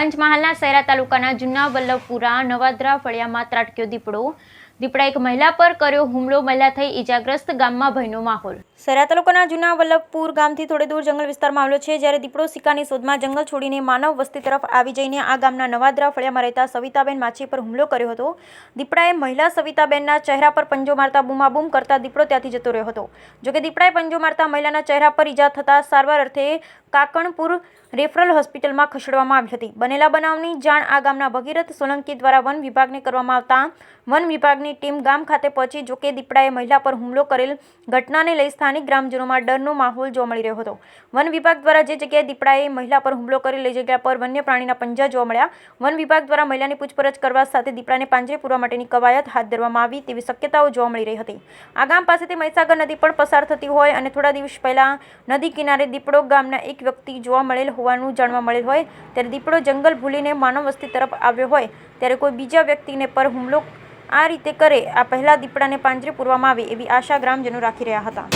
પંચમહાલના સૈરા તાલુકાના જુના વલ્લભપુરા નવાદરા ફળિયામાં ત્રાટક્યો દીપડો દીપડા એક મહિલા પર કર્યો હુમલો, મહિલા થઈ ઈજાગ્રસ્ત ગામમાં ભયનો માહોલ. સરા તાલુકાના જૂના વલ્લભપુર ગામથી થોડે દૂર જંગલ વિસ્તારમાં આવેલો છે, જ્યારે દીપડો સિક્કાની શોધમાં જંગલ છોડીને માનવ વસ્તી તરફ આવી જઈને આ ગામના નવાદરા ફળિયામાં રહેતા સવિતાબેન માછી પર હુમલો કર્યો હતો. દીપડાએ મહિલા સવિતાબેનના ચહેરા પર પંજો મારતા બૂમાબૂમ કરતા દીપડો ત્યાંથી જતો રહ્યો હતો. જોકે દીપડાએ પંજો મારતા મહિલાના ચહેરા પર ઈજા થતાં સારવાર અર્થે કાકણપુર રેફરલ હોસ્પિટલમાં ખસેડવામાં આવી હતી. બનેલા બનાવની જાણ આ ગામના ભગીરથ સોલંકી દ્વારા વન વિભાગને કરવામાં આવતા વન વિભાગની ટીમ ગામ ખાતે પહોંચી જોકે દીપડાએ મહિલા પર હુમલો કરેલ ઘટનાને લઈ સ્થાનિક ગ્રામજનોમાં ડરનો માહોલ જોવા મળી રહ્યો હતો. વન વિભાગ દ્વારા જે જગ્યાએ દીપડાએ મહિલા પર હુમલો કરેલ, એ જગ્યા પર વન્ય પ્રાણીના પંજા જોવા મળ્યા. વન વિભાગ દ્વારા મહિલાની પૂછપરછ કરવા સાથે દીપડાને પાંજરે પૂરવા માટેની કવાયત હાથ ધરવામાં આવી તેવી શક્યતાઓ જોવા મળી રહી હતી. આ ગામ પાસેથી મહીસાગર નદી પણ પસાર થતી હોય અને થોડા દિવસ પહેલા નદી કિનારે દીપડો ગામના એક વ્યક્તિ જોવા મળેલ હોવાનું જાણવા મળેલ હોય. ત્યારે દીપડો જંગલ ભૂલીને માનવ વસ્તી તરફ આવ્યો હોય. ત્યારે કોઈ બીજા વ્યક્તિને પર હુમલો આ રીતે કરે આ પહેલા દીપડાને પાંજરે પૂરવામાં આવે એવી આશા ગ્રામજનો રાખી રહ્યા હતા.